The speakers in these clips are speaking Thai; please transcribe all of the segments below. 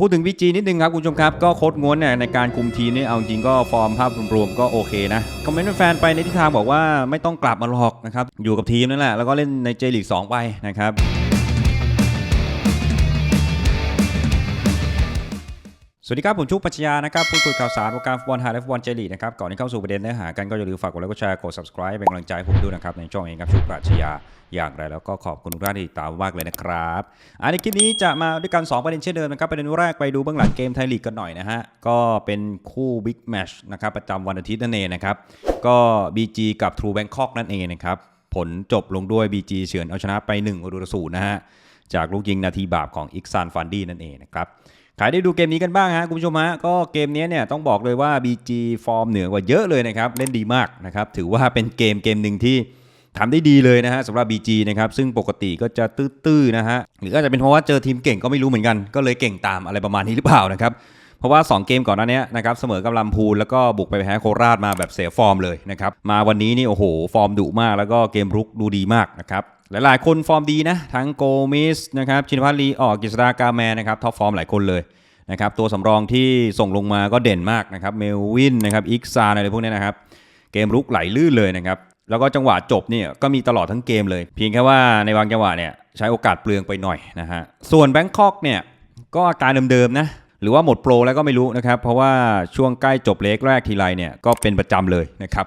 พูดถึง VG นิดนึงครับคุณผู้ชมครับ ก็โค้ดง้วนเนี่ยในการคุมทีมนี่เอาจริงก็ฟอร์มภาพรวมๆก็โอเคนะ คอมเมนต์แฟนไปในทิศทางบอกว่าไม่ต้องกลับมาหรอกนะครับ อยู่กับทีมนั่นแหละแล้วก็เล่นในเจลีก2ไปนะครับ สวัสดีครับ ผมชุกปัชญานะครับพูดคุยข่าวสารวงการฟุตบอลไทยและฟุตบอลเจลีนะครับ ก่อนที่เข้าสู่ประเด็นเนื้อหากันก็อย่าลืมฝากกดไลค์กดแชร์กด subscribe เป็นกำลังใจผมด้วยนะครับ ในช่องเองครับชุกปัชญาอย่างไรแล้วก็ขอบคุณทุกท่านที่ติดตามมากเลยนะครับอันในคลิปนี้จะมาด้วยกัน 2 ประเด็นเช่นเดิมนะครับ ประเด็นแรกไปดูเบื้องหลังเกมไทยลีกกันหน่อยนะฮะ ก็เป็นคู่บิ๊กแมชนะครับประจำวันอาทิตย์นั่นเองนะครับก็ BG กับ True Bangkok นั่นเองนะครับผลจบลงด้วย BG เฉือนเอาชนะไป1ประตูต่อศูนย์นะฮะจากลูกยิงนาทีบาปของอิกซานฟันดี้นั่นเองนะครับ ขายได้ดูเกมนี้กันบ้างฮะคุณผู้ชมฮะก็เกมนี้เนี่ยต้องบอกเลยว่า BG ฟอร์มเหนือกว่าเยอะเลยนะครับเล่นดีมากนะครับถือว่าเป็นเกมเกมหนึ่งที่ทำได้ดีเลยนะฮะสำหรับ BG นะครับซึ่งปกติก็จะตื้อๆนะฮะหรืออาจจะเป็นเพราะว่าเจอทีมเก่งก็ไม่รู้เหมือนกัน ก็เลยเก่งตามอะไรประมาณนี้หรือเปล่านะครับ ราะว่า 2 เกมก่อนหน้านี้นะครับเสมอกับลำพูนแล้วก็บุกไปแพ้โคราชมาแบบเสียฟอร์มเลยนะครับมาวันนี้นี่โอ้โห ฟอร์มดุมากแล้วก็เกมรุกดูดีมากนะครับหลายๆ คนฟอร์มดีนะ ทั้งโกมิสนะครับชินพัฒน์ลีออกกิษดากาแมนะครับท็อปฟอร์มหลายคนเลยนะครับตัวสำรองที่ส่งลงมาก็เด่นมากนะครับเมลวินนะครับอิกซาอะไรพวกนี้นะครับเกมรุกไหลลื่นเลยนะครับแล้วก็จังหวะจบเนี่ยก็มีตลอดทั้งเกมเลย เพียงแค่ว่าในบางจังหวะเนี่ยใช้โอกาสเปลืองไปหน่อยนะฮะส่วนแบงคอกเนี่ยก็อาการเดิมๆนะ หรือว่าหมดโปรแล้วก็ไม่รู้นะครับ เพราะว่าช่วงใกล้จบเล็กแรกทีไรเนี่ยก็เป็นประจำเลยนะครับ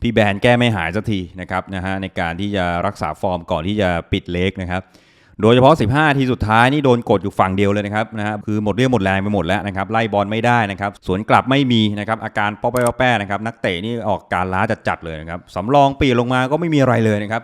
พี่แบนแก้ไม่หายสักทีนะครับนะฮะในการที่จะรักษาฟอร์มก่อนที่จะปิดเล็กนะครับโดยเฉพาะ 15 ทีสุดท้ายนี่โดนกดอยู่ฝั่งเดียวเลยนะครับนะฮะคือหมดเรี่ยวหมดแรงไปหมดแล้วนะครับไล่บอลไม่ได้นะครับสวนกลับไม่มีนะครับอาการป้อแป้ป้อแป้นะครับนักเตะนี่ออกการล้าจัดๆเลยนะครับสำรองปีลงมาก็ไม่มีอะไรเลยนะครับ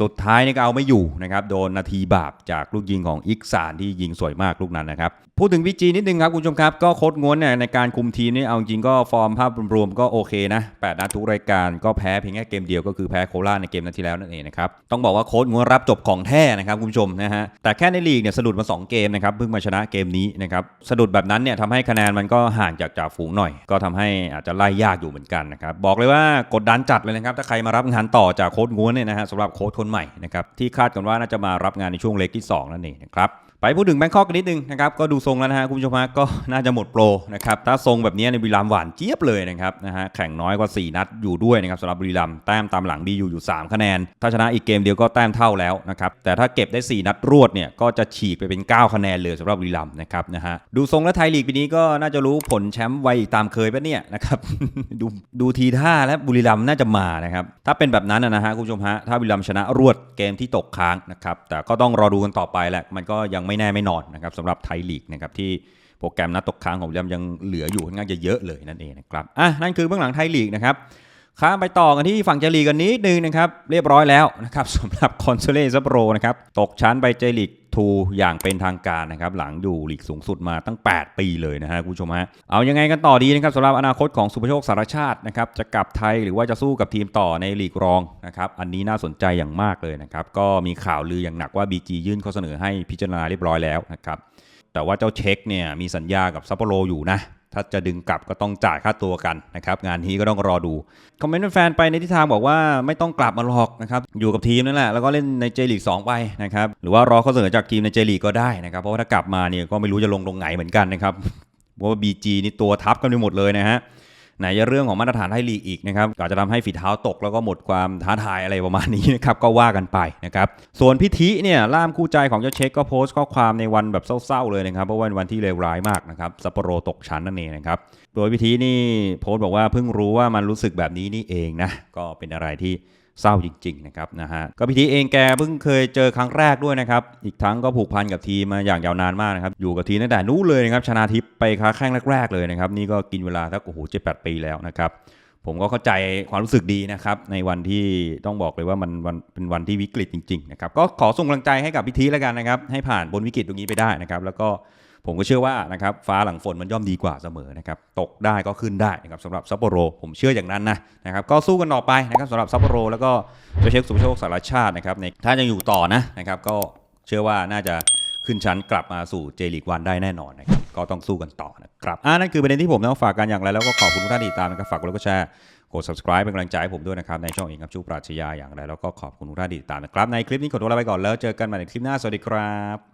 สุดท้ายนี่ก็เอาไม่อยู่นะครับ โดนนาทีบาปจากลูกยิงของอิกซานที่ยิงสวยมากลูกนั้นนะครับ พูดถึงวิจีนิดนึงครับคุณผู้ชมครับ ก็โค้ดง้วนเนี่ยในการคุมทีมนี่เอาจริงก็ฟอร์มภาพรวมๆก็โอเคนะ8นัดทุกรายการก็แพ้เพียงแค่เกมเดียวก็คือแพ้โคราชในเกมนัดที่แล้วนั่นเองนะครับ ต้องบอกว่าโค้ดง้วนรับจบของแท้นะครับคุณผู้ชมนะฮะ แต่แค่ในลีกเนี่ยสะดุดมาสองเกมนะครับ เพิ่งมาชนะเกมนี้นะครับ สะดุดแบบนั้นเนี่ยทำให้คะแนนมันก็ห่างจากจ่าฝูงหน่อย ก็ทำให้อาจจะไล่ยากอยู่เหมือนกันนะครับ บอกเลยว่ากดดันจัดเลยนะครับ ถ้าใครมารับงานต่อจากโค้ดง้วนเนี่ยนะฮะสำหรับโค้ดคนใหม่นะครับที่คาดกันว่าน่าจะมารับงานในช่วงเล็กที่สองนั่นเองนะครับ ไปพูดถึงแบงคอกกันนิดนึงนะครับก็ดูทรงแล้วนะฮะคุณผู้ชมฮะก็น่าจะหมดโปรนะครับถ้าทรงแบบนี้ในบุรีรัมย์หวานเจี๊ยบเลยนะครับนะฮะแข่งน้อยกว่า 4 นัดอยู่ด้วยนะครับสำหรับบุรีรัมย์แต้มตามหลังดีอยู่อยู่ 3 คะแนน ถ้าชนะอีกเกมเดียวก็แต้มเท่าแล้วนะครับแต่ถ้าเก็บได้ 4 นัดรวดเนี่ยก็จะฉีกไปเป็น 9 คะแนนเลยสำหรับบุรีรัมย์นะครับนะฮะดูทรงแล้วไทยลีกปีนี้ก็น่าจะรู้ผลแชมป์ไวตามเคยปะเนี่ยนะครับดูดูทีท่าและบุรีรัมย์น่าจะมานะครับถ้าเป็นแบบนั้นนะฮะคุณผู้ชมฮะถ้าบุรีรัมย์ชนะรวดเกมที่ตกค้างนะครับแต่ก็ต้องรอดูกันต่อไปแหละมันก็ยังไม่ไม่แน่ไม่นอนนะครับสำหรับไทยลีกนะครับที่โปรแกรมนัดตกค้างของบุรีรัมย์ยังเหลืออยู่ค่อนข้างจะเยอะเลยนั่นเองนะครับอะนั่นคือเบื้องหลังไทยลีกนะครับ ข้ามไปต่อกันที่ฝั่งเจลีกกันนิดนึงนะครับ เรียบร้อยแล้วนะครับสำหรับคอนโซเลซัปโรนะครับตกชั้นไปเจลีกทูอย่างเป็นทางการนะครับ หลังอยู่ลีกสูงสุดมาตั้ง 8 ปีเลยนะฮะคุณผู้ชมฮะเอายังไงกันต่อดีนะครับสำหรับอนาคตของสุภโชคสารชาตินะครับจะกลับไทยหรือว่าจะสู้กับทีมต่อในลีกรองนะครับอันนี้น่าสนใจอย่างมากเลยนะครับก็มีข่าวลืออย่างหนักว่า BG ยื่นข้อเสนอให้พิจารณาเรียบร้อยแล้วนะครับ แต่ว่าเจ้าเช็คเนี่ยมีสัญญากับซัปโปโรอยู่นะ ถ้าจะดึงกลับก็ต้องจ่ายค่าตัวกันนะครับ งานนี้ก็ต้องรอดู คอมเมนต์แฟนไปในทิศทางบอกว่าไม่ต้องกลับมาหรอกนะครับ อยู่กับทีมนั่นแหละ แล้วก็เล่นในเจลีก2ไปนะครับ หรือว่ารอข้อเสนอจากทีมในเจลีกก็ได้นะครับ เพราะว่าถ้ากลับมาเนี่ยก็ไม่รู้จะลงตรงไหนเหมือนกันนะครับ เพราะว่า BG นี่ตัวทับกันไปหมดเลยนะฮะ ไหนจะเรื่องของมาตรฐานไทยลีกอีกนะครับก็จะทำให้ฝีเท้าตกแล้วก็หมดความท้าทายอะไรประมาณนี้นะครับก็ว่ากันไปนะครับส่วนพิธีเนี่ยล่ามคู่ใจของเจ้าเช็คก็โพสต์ข้อความในวันแบบเศร้าๆเลยนะครับเพราะว่าวันที่เลวร้ายมากนะครับซัปโปโรตกชั้นนั่นเองนะครับโดยพิธีนี่โพสต์บอกว่าเพิ่งรู้ว่ามันรู้สึกแบบนี้นี่เองนะก็เป็นอะไรที่เศร้าจริงๆนะครับนะฮะก็พิธีเองแกเพิ่งเคยเจอครั้งแรกด้วยนะครับ อีกทั้งก็ผูกพันกับทีมาอย่างยาวนานมากนะครับ อยู่กับทีตั้งแต่นู้นเลยนะครับชนะทิพย์ไปค้าแข้งแรกๆเลยนะครับ นี่ก็กินเวลาทักโอ้โหเจ็ดแปดปีแล้วนะครับ ผมก็เข้าใจความรู้สึกดีนะครับ ในวันที่ต้องบอกเลยว่ามันวันเป็นวันที่วิกฤตจริงๆนะครับก็ขอส่งกำลังใจให้กับพิธีแล้วกันนะครับ ให้ผ่านบนวิกฤตตรงนี้ไปได้นะครับ แล้วก็ผมก็เชื่อว่านะครับฟ้าหลังฝนมันย่อมดีกว่าเสมอนะครับตกได้ก็ขึ้นได้นะครับสำหรับซัปโปโร ผมเชื่ออย่างนั้นนะนะครับก็สู้กันต่อไปนะครับสำหรับซัปโปโร แล้วก็เจ้าเช็คสุภโชคสารชาตินะครับในถ้ายังอยู่ต่อนะนะครับก็เชื่อว่าน่าจะ ขึ้นชั้นกลับมาสู่เจลีกวันได้แน่นอนนะครับก็ต้องสู้กันต่อนะครับอ่านั่นคือประเด็นที่ผมต้องฝากกันอย่างไรแล้วก็ขอบคุณทุกท่านที่ติดตามนะครับฝากกดไลค์กดแชร์กด subscribe เป็นกำลังใจให้ผมด้วยนะครับในช่องเองครับชูปราชญาอย่างไรแล้วก็ขอบคุณทุกท่านที่ติดตามนะครับในคลิปนี้ขอตัวลาไปก่อนแล้วเจอกันใหม่ในคลิปหน้าสวัสดีครับ